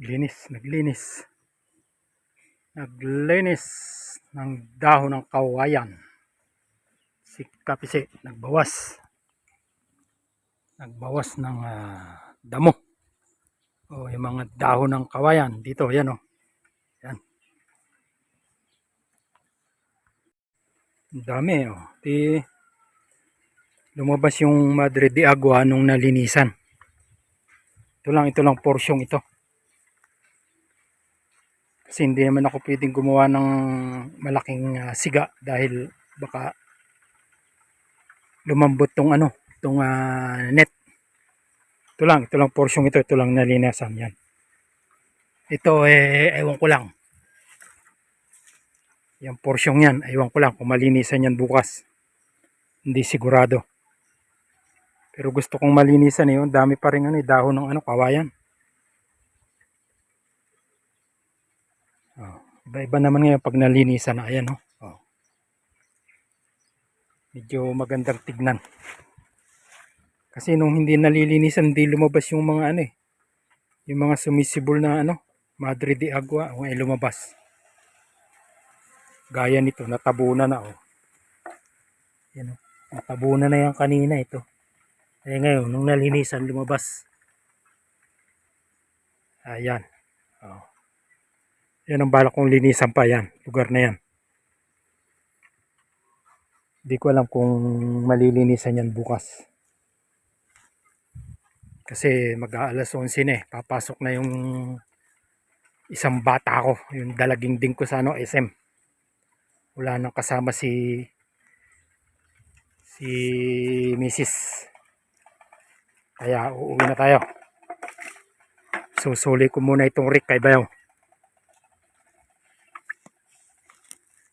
Naglinis, naglinis. Naglinis ng dahon ng kawayan. Si Kapise, nagbawas. Nagbawas ng ah, damo. O yung mga dahon ng kawayan. Dito, yan o. Yan. Ang dami o. Di, lumabas yung Madre de Agua nung nalinisan. Ito lang, ito lang porsyong ito. Kasi hindi naman ako pwedeng gumawa ng malaking ah, siga dahil baka lumambot tong ano, tong ah, net. Ito lang, ito lang porsyong ito, ito lang nalinasan yan. Ito eh, ewan ko lang. Yung porsyong yan, ewan ko lang kung malinisan yan bukas. Hindi sigurado. Pero gusto kong malinisan eh, yung dami pa rin ano, eh, dahon ng ano, kawayan. Iba-iba naman ngayon pag nalinisan na, ayan oh. oh. Medyo magandang tignan. Kasi nung hindi nalilinisan, hindi lumabas yung mga ano eh. Yung mga sumisibol na ano, Madre de Agua, o ay lumabas. Gaya nito, natabunan na oh. Yan oh. Natabunan na yan kanina ito. Eh ngayon, nung nalinisan, lumabas. Ayan. Oh. Yan ang balak kong linisan pa yan. Lugar na yan. Hindi ko alam kung malilinisan yan bukas. Kasi mag-aalas 11 na eh. Papasok na yung isang bata ko. Yung dalaging din ko sa ano, SM. Wala nang kasama si si Mrs. Kaya uuwi na tayo. Susuli ko muna itong Rick kay Bayaw.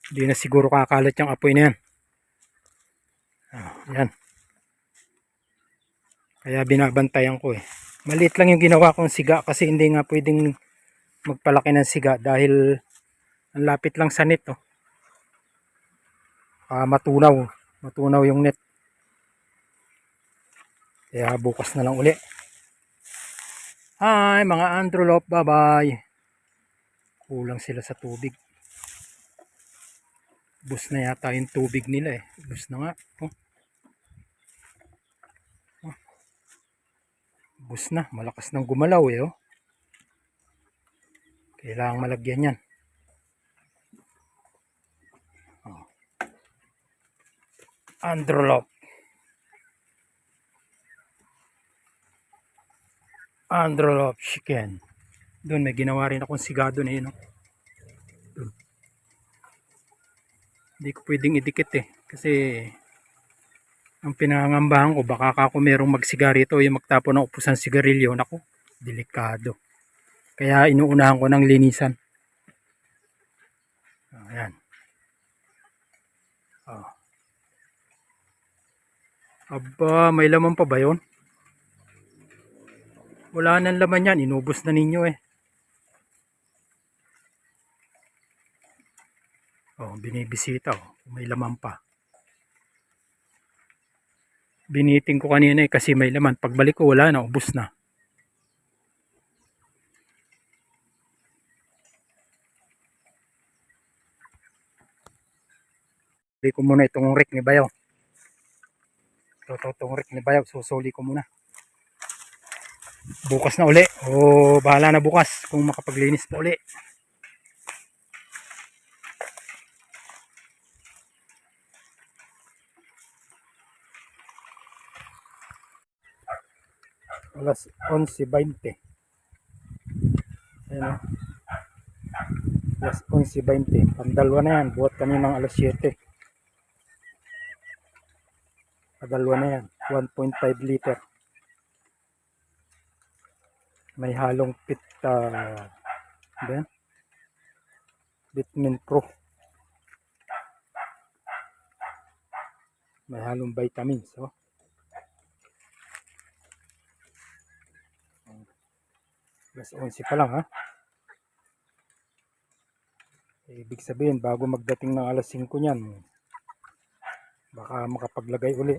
Hindi na siguro kakalat yung apoy na yan. Ah, yan. Kaya binabantayan ko eh. Maliit lang yung ginawa kong siga kasi hindi nga pwedeng magpalaki ng siga dahil ang lapit lang sa net oh. Ah, matunaw. Matunaw yung net. Kaya bukas na lang uli. Hi mga Androlop, bye bye. Kulang sila sa tubig. Bus na yata yung tubig nila eh. Bus na nga. Oh. Oh. Bus na. Malakas nang gumalaw eh. Oh. Kailangang malagyan yan. Oh. Androlop. Androlop chicken. Doon may ginawa rin akong sigado na yun. oh. Doon. Hindi ko pwedeng idikit eh. Kasi ang pinangangambahan ko baka ako merong magsigarito yung magtapo ng upusan sigarilyo. Naku, delikado. Kaya inuunahan ko ng linisan. Oh, ayan. Oh. Aba, may laman pa ba yun? Wala nang laman yan. Inubos na ninyo eh. Oh, binibisita oh. May laman pa. Biniting ko kanina eh kasi may laman. Pagbalik ko wala na, ubos na. Suli ko muna itong rick ni Bayaw. Ito, ito, itong rick ni Bayaw. Susuli ko muna. Bukas na uli. O bahala na bukas kung makapaglinis pa uli. Alas 11.20 ayan o alas 11.20 pandalwa na yan. Buhat kaninang alas 7 padalwa na yan. 1.5 liter. May halong pit uh, ben vitamin pro. May halong vitamins oh Alas 11 pa lang ha. Ibig sabihin bago magdating ng alas 5 niyan, baka makapaglagay uli.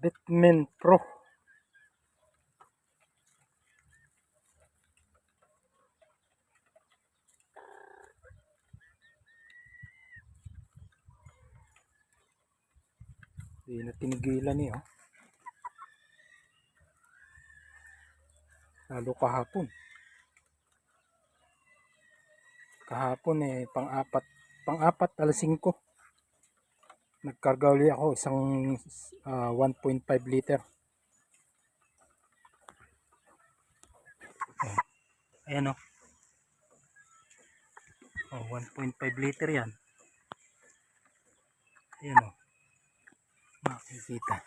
Bitman Pro. Hindi na tinigilan eh. Oh. Lalo kahapon. Kahapon eh, pang-apat. Pang-apat, alas 5. Nagkarga uli ako isang ah, 1.5 liter. Oh. Ayan o. Oh. 1.5 liter yan. Ayan o. Makikita.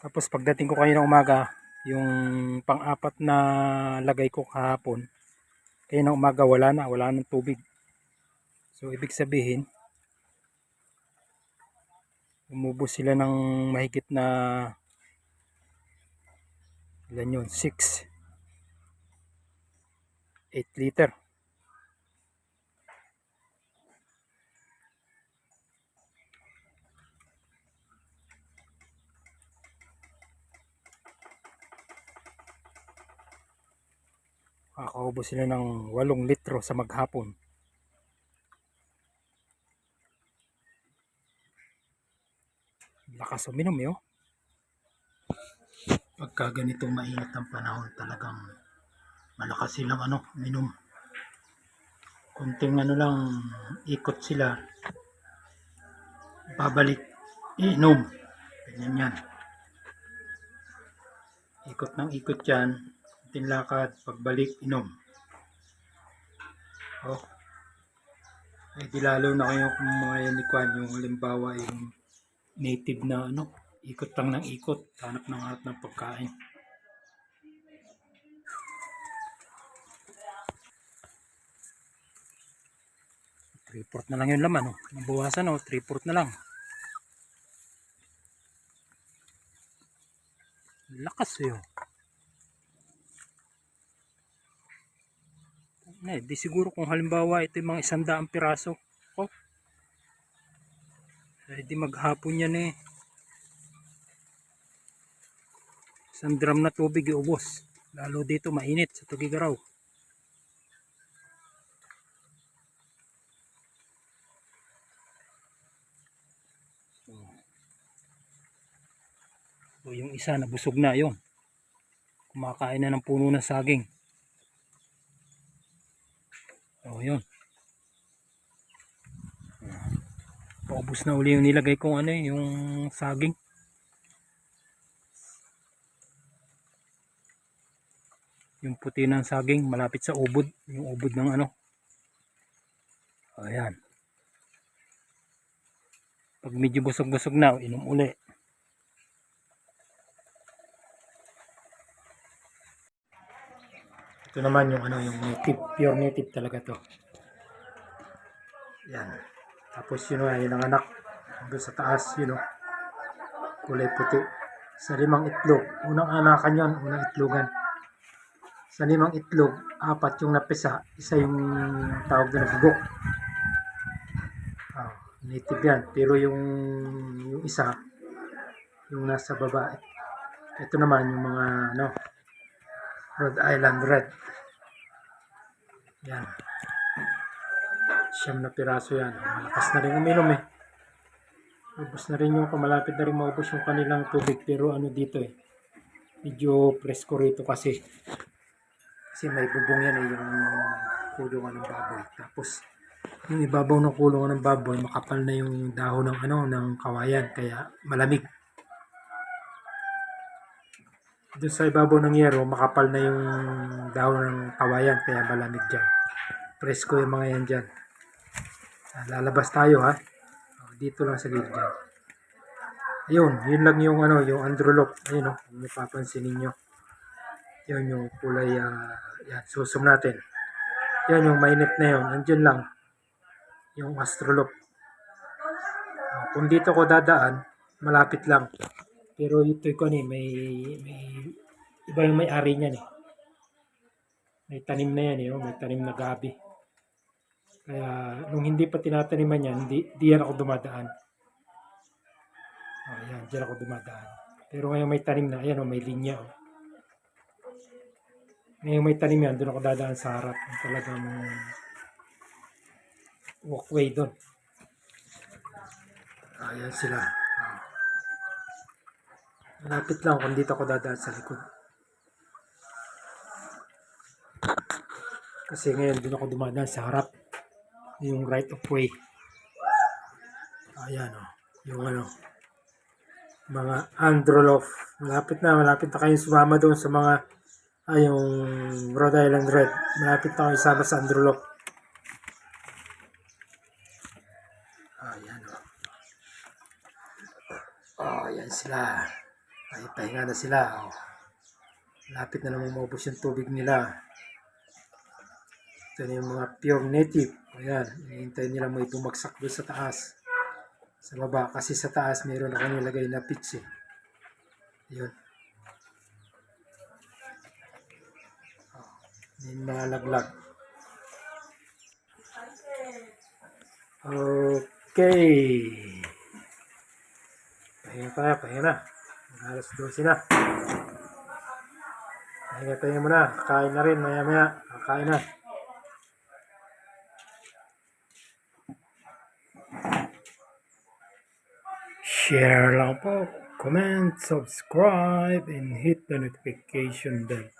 Tapos pagdating ko kayo ng umaga, yung pang-apat na lagay ko kahapon, kaya ng umaga wala na, wala nang tubig. So ibig sabihin, umubos sila ng mahigit na ilan yun, 6 8 liter. Kakaubos sila ng 8 litro sa maghapon. Lakas uminom eh oh. Pagka ganitong mainit ang panahon talagang malakas silang ano, minom. Kunting ano lang, ikot sila. Babalik, inom. Ganyan yan. Ikot ng ikot yan. Kunting lakad, pagbalik, inom. Oh. Ay di na kayo kung mga yan ni yung halimbawa yung native na ano, ikot lang ng ikot, hanap ng hanap ng pagkain. Report na lang yung laman, oh. Nabawasan, oh. Report na lang. Lakas, eh, oh. Eh, di siguro kung halimbawa ito yung mga isandaang piraso. Di maghapon yan eh. Isang drum na tubig iubos. Lalo dito mainit sa Tugigaraw. So, yung isa nabusog na yung kumakain na ng puno ng saging. Oh, yun. Paubos na uli yung nilagay kong ano eh, yung saging. Yung puti ng saging malapit sa ubod, yung ubod ng ano. Ayan. Pag medyo busog-busog na, inom uli. Ito naman yung ano, yung native, pure native talaga to. Yan. Tapos yun nga, yun ang anak. Doon sa taas, yun o. Kulay puti. Sa limang itlog. Unang anakan yun, unang itlogan. Sa limang itlog, apat yung napisa. Isa yung tawag na bugok. Ah, native yan. Pero yung, yung isa, yung nasa baba. Ito naman yung mga, ano, Rhode Island Red. Yan. Siyam na piraso yan. Malakas na rin uminom eh. Ubus na rin yung kamalapit na rin maubos yung kanilang tubig. Pero ano dito eh. Medyo presko rito kasi. Kasi may bubong yan eh. Yung kulungan ng baboy. Tapos yung ibabaw ng kulungan ng baboy makapal na yung dahon ng ano ng kawayan kaya malamig doon sa ibabaw ng yero, makapal na yung dahon ng kawayan, kaya malamig dyan. Presko yung mga yan dyan. Ah, Lalabas tayo ha. Oh, Dito lang sa dyan. Ayun, yun lang yung ano, yung androlop. Ayun o, kung mapapansin ninyo. Yun yung kulay, ah, yan, susum natin. Yan yung mainit na yun, andyan lang. Yung astrolop. Oh, Kung dito ko dadaan, malapit lang. Pero ito ko ni may may iba yung may-ari niyan eh. May tanim na yan eh, oh, may tanim na gabi. Kaya nung hindi pa tinataniman yan, di yan ako dumadaan. Ayan, dyan ako dumadaan. Pero ngayon may tanim na. Ayan o, may linya. Oh. Ngayon may tanim yan. Doon ako dadaan sa harap. Talagang walkway doon. Ayan sila. Ah. Malapit lang kung dito ako dadaan sa likod. Kasi ngayon doon ako dumadaan sa harap. Yung right of way. Ayan o. Yung ano. Mga Androlof. Malapit na. Malapit na kayong sumama doon sa mga ay yung Rhode Island Red. Malapit na kayong sama sa Androlof. Ayan o. Oh, ayan sila. Ay, pahinga na sila. Oh. Lapit na namang maubos yung tubig nila. Ito yung mga pure native. Ayan, hinihintay nila may bumagsak doon sa taas. Sa baba. Kasi sa taas mayroon ako nilagay na pitch eh. Yun. Oh, may nalaglag. Okay. Pahinga tayo, pahinga na. Alas 12 na. Pahinga tayo muna. Kakain na rin, maya maya. Kakain na. Share lang po. Comment, subscribe, and hit the notification bell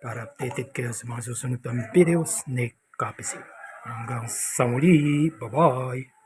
para updated kayo sa mga susunod pang videos ni Kapisil. Hanggang sa muli. Bye-bye.